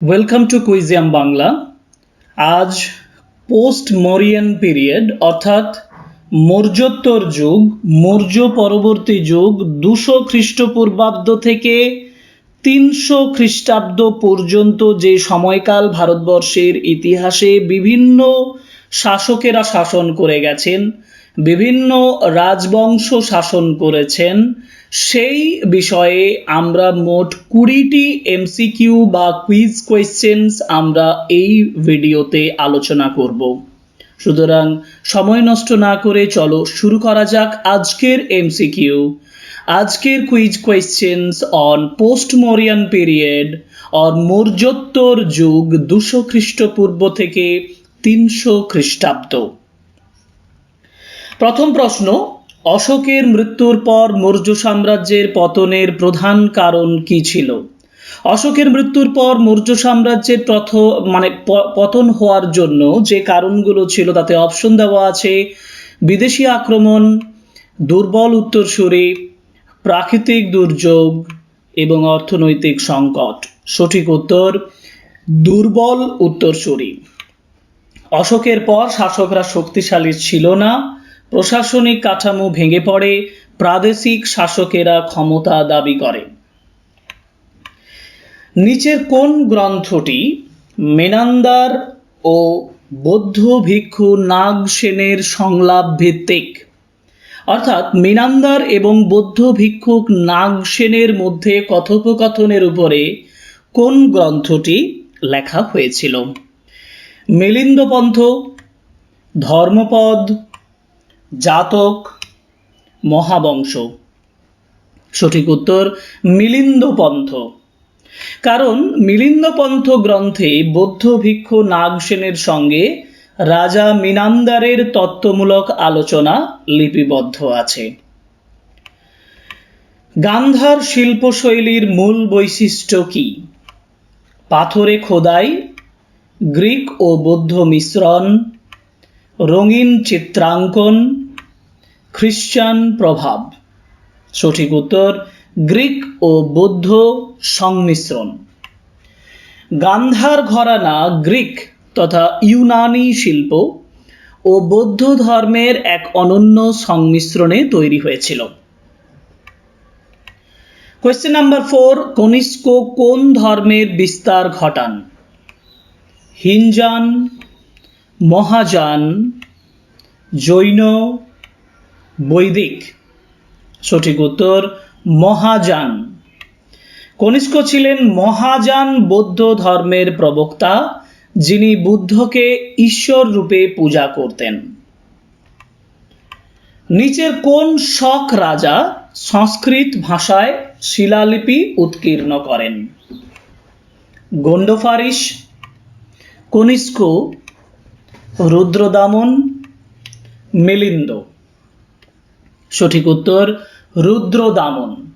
Welcome to কুইজিয়াম Bangla আজ post Mauryan period অর্থাৎ মৌর্যোত্তর যুগ, মৌর্য পরবর্তী যুগ, দুশো খ্রিস্টপূর্বাব্দ থেকে তিনশো খ্রিস্টাব্দ পর্যন্ত যে সময়কাল ভারতবর্ষের ইতিহাসে বিভিন্ন শাসকেরা শাসন করে গেছেন, বিভিন্ন রাজবংশ শাসন করেছেন সেই বিষয়ে আমরা মোট কুড়িটি এমসিকিউ বা কুইজ কোয়েশ্চেন্স আমরা এই ভিডিওতে আলোচনা করব। সুতরাং সময় নষ্ট না করে চলো শুরু করা যাক আজকের এমসিকিউ আজকের quiz questions on post Mauryan period or মৌর্যোত্তর যুগ দুশো খ্রিস্টপূর্ব থেকে তিনশো খ্রিস্টাব্দ। প্রথম প্রশ্ন অশোকের মৃত্যুর পর মৌর্য সাম্রাজ্যের পতনের প্রধান কারণ কি ছিল? অশোকের মৃত্যুর পর মৌর্য সাম্রাজ্যের প্রথ মানে পতন হওয়ার জন্য যে কারণগুলো ছিল তাতে অপশন দেওয়া আছে, বিদেশি আক্রমণ, দুর্বল উত্তরসূরি, প্রাকৃতিক দুর্যোগ এবং অর্থনৈতিক সংকট। সঠিক উত্তর, দুর্বল উত্তরসূরি। অশোকের পর শাসকরা শক্তিশালী ছিল না প্রশাসনিক কাঠামো ভেঙে পড়ে, প্রাদেশিক শাসকেরা ক্ষমতা দাবি করে। নিচের কোন গ্রন্থটি মেনান্দার ও বৌদ্ধ ভিক্ষু নাগ সেনের সংলাপ ভিত্তিক? অর্থাৎ মিনান্দার এবং বৌদ্ধ ভিক্ষুক নাগ সেনের মধ্যে কথোপকথনের উপরে কোন গ্রন্থটি লেখা হয়েছিল? মিলিন্দপন্থ ধর্মপদ জাতক মহাবংশ। সঠিক উত্তর মিলিন্দপন্থ। কারণ মিলিন্দপন্থ গ্রন্থে বৌদ্ধ ভিক্ষু নাগসেনের সঙ্গে রাজা মিনান্দারের তত্ত্বমূলক আলোচনা লিপিবদ্ধ আছে। গান্ধার শিল্পশৈলীর মূল বৈশিষ্ট্য কি? পাথরে খোদাই, গ্রিক ও বৌদ্ধ মিশ্রণ, রঙিন চিত্রাঙ্কন খ্রিস্টান প্রভাব। সঠিক উত্তর, গ্রিক ও বৌদ্ধ সংমিশ্রণ। গান্ধার ঘরানা গ্রিক তথা ইউনানি শিল্প ও বৌদ্ধ ধর্মের এক অনন্য সংমিশ্রণে তৈরি হয়েছিল। কোয়েশ্চেন নাম্বার ফোর কনিষ্ক কোন ধর্মের বিস্তার ঘটান? হিনজান মহাযান জৈন বৈদিক। সঠিক উত্তর, মহাযান। কনিষ্ক ছিলেন মহাযান বৌদ্ধ ধর্মের প্রবক্তা, যিনি বুদ্ধকে ঈশ্বর রূপে পূজা করতেন। নিচের কোন শক রাজা সংস্কৃত ভাষায় শিলালিপি উৎকীর্ণ করেন? গন্ডফারিস কনিষ্ক, রুদ্রদামন, মিলিন্দ। সঠিক উত্তর, রুদ্রদামন।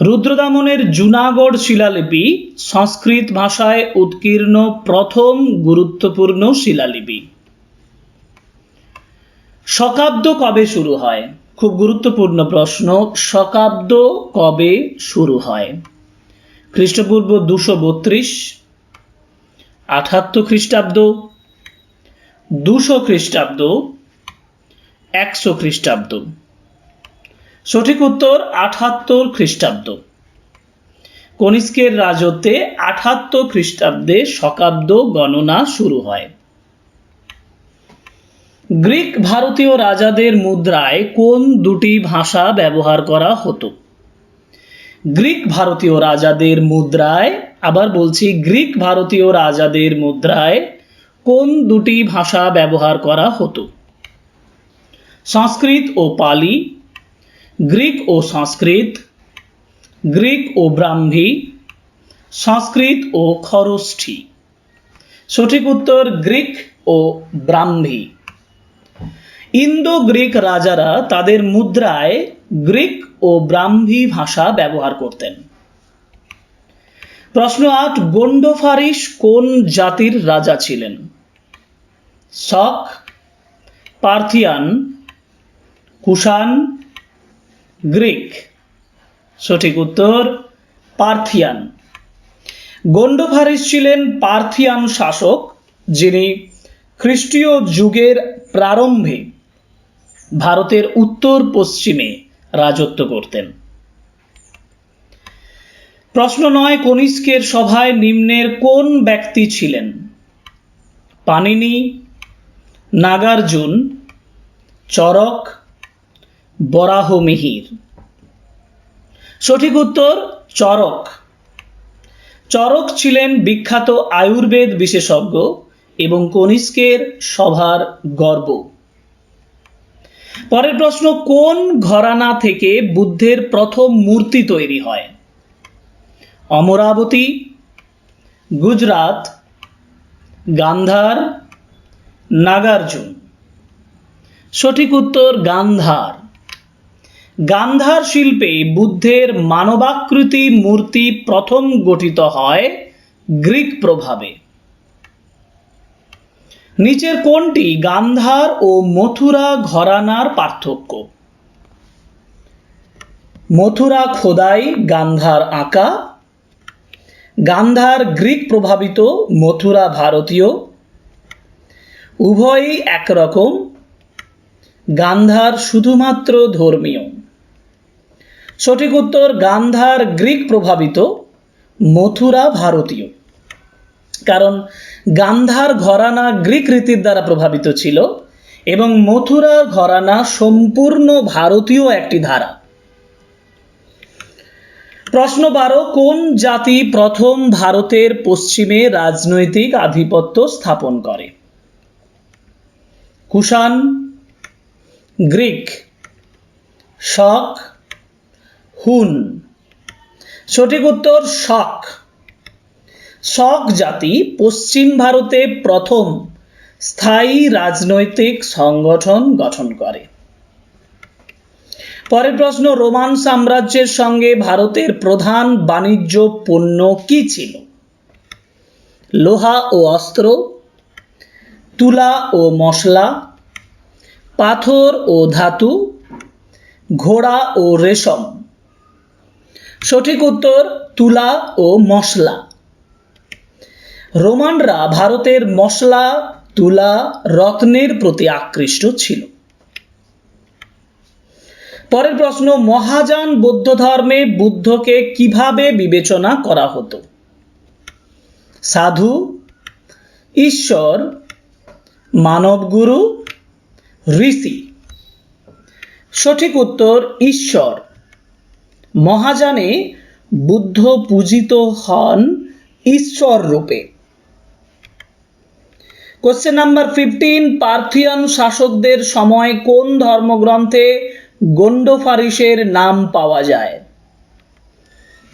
রুদ্রদামনের জুনাগড় শিলালিপি সংস্কৃত ভাষায় উৎকীর্ণ প্রথম গুরুত্বপূর্ণ শিলালিপি। শকাব্দ কবে শুরু হয়? খুব গুরুত্বপূর্ণ প্রশ্ন, শকাব্দ কবে শুরু হয়? খ্রিস্টপূর্ব দুশো বত্রিশ, আঠাত্তর খ্রিস্টাব্দ, দুশো খ্রিস্টাব্দ একশো খ্রিস্টাব্দ। সঠিক উত্তর আঠাত্তর খ্রিস্টাব্দ। কনিষ্কের রাজত্বে আঠাত্তর খ্রিস্টাব্দে শকাব্দ গণনা শুরু হয়। গ্রিক ভারতীয় রাজাদের মুদ্রায় কোন দুটি ভাষা ব্যবহার করা হতো? গ্রিক ভারতীয় রাজাদের মুদ্রায়, আবার বলছি গ্রিক ভারতীয় রাজাদের মুদ্রায় কোন দুটি ভাষা ব্যবহার করা হতো? সংস্কৃত ও পালি, গ্রিক ও সংস্কৃত, গ্রিক ও ব্রাহ্মী, সংস্কৃত ও খরষ্ঠী। সঠিক উত্তর গ্রিক ও ব্রাহ্মী। ইন্দো গ্রিক রাজারা তাদের মুদ্রায় গ্রিক ও ব্রাহ্মী ভাষা ব্যবহার করতেন। প্রশ্ন আট, গন্ডফারিস কোন জাতির রাজা ছিলেন? Shaka, Parthian Kushan, Greek. সঠিক উত্তর, পার্থিয়ান। গন্ডোফারিস ছিলেন পার্থিয়ান শাসক, যিনি খ্রিস্টীয় যুগের প্রারম্ভে ভারতের উত্তর পশ্চিমে রাজত্ব করতেন। প্রশ্ন নয়, কনিষ্কের সভায় নিম্নের কোন ব্যক্তি ছিলেন? পানিনি নাগার্জুন, চরক বরাহমিহির। সঠিক উত্তর, চরক। চরক ছিলেন বিখ্যাত আয়ুর্বেদ বিশেষজ্ঞ এবং কনিষ্কের সভার গর্ব। পরের প্রশ্ন, কোন ঘরানা থেকে বুদ্ধের প্রথম মূর্তি তৈরি হয়? অমরাবতী গুজরাট গান্ধার, নাগার্জুন। সঠিক উত্তর, গান্ধার। গান্ধার শিল্পে বুদ্ধের মানবাকৃতি মূর্তি প্রথম গঠিত হয় গ্রিক প্রভাবে। নিচের কোনটি গান্ধার ও মথুরা ঘরানার পার্থক্য। মথুরা খোদাই গান্ধার আঁকা। গান্ধার গ্রিক প্রভাবিত মথুরা ভারতীয়। উভয়ই একরকম। গান্ধার শুধুমাত্র ধর্মীয়। সঠিক উত্তর গান্ধার গ্রিক প্রভাবিত মথুরা ভারতীয়। কারণ গান্ধার ঘরানা গ্রিক রীতির দ্বারা প্রভাবিত ছিল এবং মথুরার ঘরানা সম্পূর্ণ ভারতীয় একটি ধারা। প্রশ্ন বারো, কোন জাতি প্রথম ভারতের পশ্চিমে রাজনৈতিক আধিপত্য স্থাপন করে? কুষাণ, গ্রিক, শক হুন। সঠিক উত্তর, শক। শক জাতি পশ্চিম ভারতে প্রথম স্থায়ী রাজনৈতিক সংগঠন গঠন করে। পরের প্রশ্ন, রোমান সাম্রাজ্যের সঙ্গে ভারতের প্রধান বাণিজ্য পণ্য কি ছিল? লোহা ও অস্ত্র, তুলা ও মশলা, পাথর ও ধাতু, ঘোড়া ও রেশম। সঠিক উত্তর তুলা ও মশলা। রোমানরা ভারতের মশলা, তুলা, রত্নের প্রতি আকৃষ্ট ছিল। পরের প্রশ্ন, মহাযান বৌদ্ধ ধর্মে বুদ্ধকে কীভাবে বিবেচনা করা হতো? সাধু, ঈশ্বর, মানবগুরু, ঋষি। সঠিক উত্তর, ঈশ্বর। মহাযানে বুদ্ধ পূজিত হন ঈশ্বর রূপে। কোশ্চেন নাম্বার ফিফটিন পার্থিয়ান শাসকদের সময় কোন ধর্মগ্রন্থে গন্ডোফারিসের নাম পাওয়া যায়?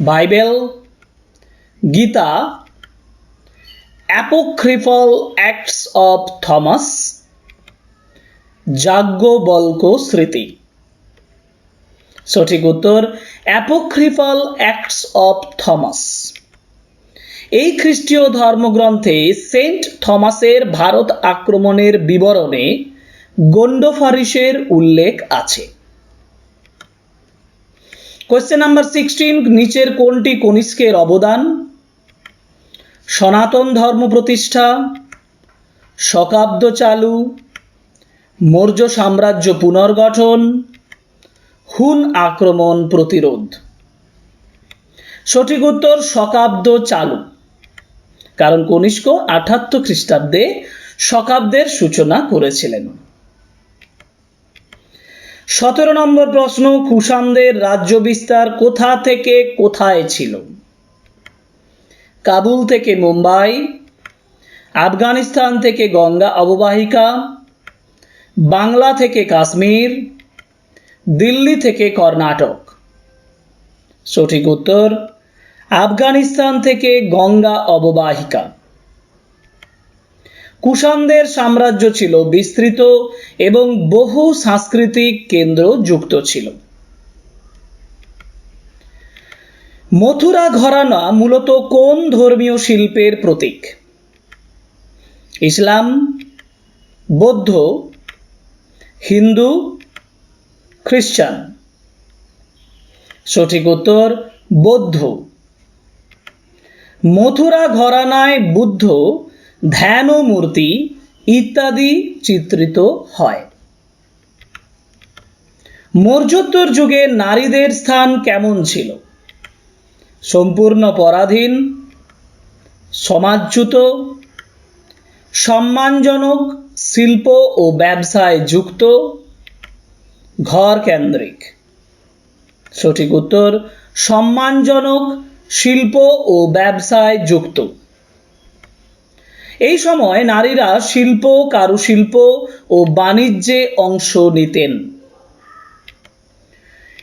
Bible Gita apocryphal acts of Thomas Yajnavalkya Smriti সঠিক উত্তর, অ্যাপোক্রিফল অ্যাক্টস অফ থমাস। এই খ্রিস্টীয় ধর্মগ্রন্থে সেন্ট থমাসের ভারত আক্রমণের বিবরণে গন্ডোফারিসের উল্লেখ আছে। কোয়েশ্চেন নাম্বার সিক্সটিন নিচের কোনটি কনিষ্কের অবদান? সনাতন ধর্ম প্রতিষ্ঠা, শকাব্দ চালু, মৌর্য সাম্রাজ্য পুনর্গঠন হুন আক্রমণ প্রতিরোধ। সঠিক উত্তর শকাব্দ চালু। কারণ কনিষ্ক আঠাত্তর খ্রিস্টাব্দে শকাব্দের সূচনা করেছিলেন। সতেরো নম্বর প্রশ্ন, কুষাণদের রাজ্য বিস্তার কোথা থেকে কোথায় ছিল? কাবুল থেকে মুম্বাই, আফগানিস্তান থেকে গঙ্গা অববাহিকা, বাংলা থেকে কাশ্মীর দিল্লি থেকে কর্ণাটক। সঠিক উত্তর, আফগানিস্তান থেকে গঙ্গা অববাহিকা। কুষাণদের সাম্রাজ্য ছিল বিস্তৃত এবং বহু সাংস্কৃতিক কেন্দ্র যুক্ত ছিল। মথুরা ঘরানা মূলত কোন ধর্মীয় শিল্পের প্রতীক? ইসলাম, বৌদ্ধ, হিন্দু খ্রিস্টান সঠিক উত্তর, বৌদ্ধ। মথুরা ঘরানায় বুদ্ধ, ধ্যান ও মূর্তি ইত্যাদি চিত্রিত হয়। মৌর্যোত্তর যুগে নারীদের স্থান কেমন ছিল? সম্পূর্ণ পরাধীন সমাজচ্যুত সম্মানজনক, শিল্প ও ব্যবসায় যুক্ত ঘর কেন্দ্রিক সঠিক উত্তর, সম্মানজনক শিল্প ও ব্যবসায় যুক্ত। এই সময় নারীরা শিল্প, কারুশিল্প ও বাণিজ্যে অংশ নিতেন।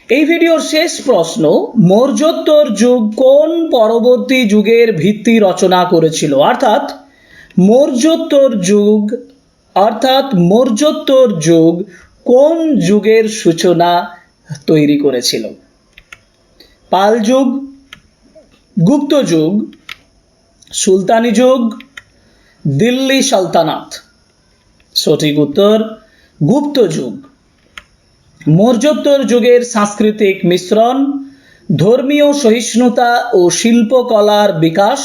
এই ভিডিওর শেষ প্রশ্ন, মৌর্যোত্তর যুগ কোন পরবর্তী যুগের ভিত্তি রচনা করেছিল? অর্থাৎ, মৌর্যোত্তর যুগ, অর্থাৎ মৌর্যোত্তর যুগ কোন যুগের সূচনা তৈরি করেছিল। পাল যুগ, গুপ্ত যুগ, সুলতানি যুগ, দিল্লি সালতানাত। সঠিক উত্তর, গুপ্ত যুগ। মৌর্যোত্তর যুগের সাংস্কৃতিক মিশ্রণ, ধর্মীয় সহিষ্ণুতা ও শিল্পকলার বিকাশ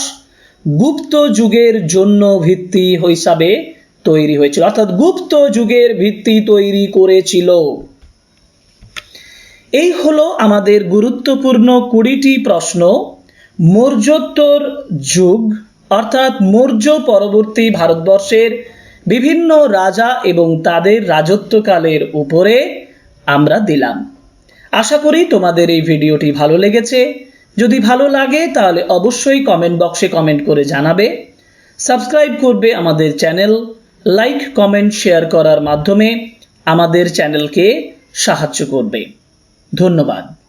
গুপ্ত যুগের জন্য ভিত্তি হিসাবে তৈরি হয়েছিল। অর্থাৎ গুপ্ত যুগের ভিত্তি তৈরি করেছিল। এই হলো আমাদের গুরুত্বপূর্ণ কুড়িটি প্রশ্ন। মৌর্যোত্তর যুগ, অর্থাৎ মৌর্য পরবর্তী ভারতবর্ষের বিভিন্ন রাজা এবং তাদের রাজত্বকালের উপরে আমরা দিলাম। আশা করি তোমাদের এই ভিডিওটি ভালো লেগেছে। যদি ভালো লাগে তাহলে অবশ্যই কমেন্ট বক্সে কমেন্ট করে জানাবে। সাবস্ক্রাইব করবে আমাদের চ্যানেল লাইক কমেন্ট শেয়ার করার মাধ্যমে আমাদের চ্যানেলকে সাহায্য করবে। ধন্যবাদ।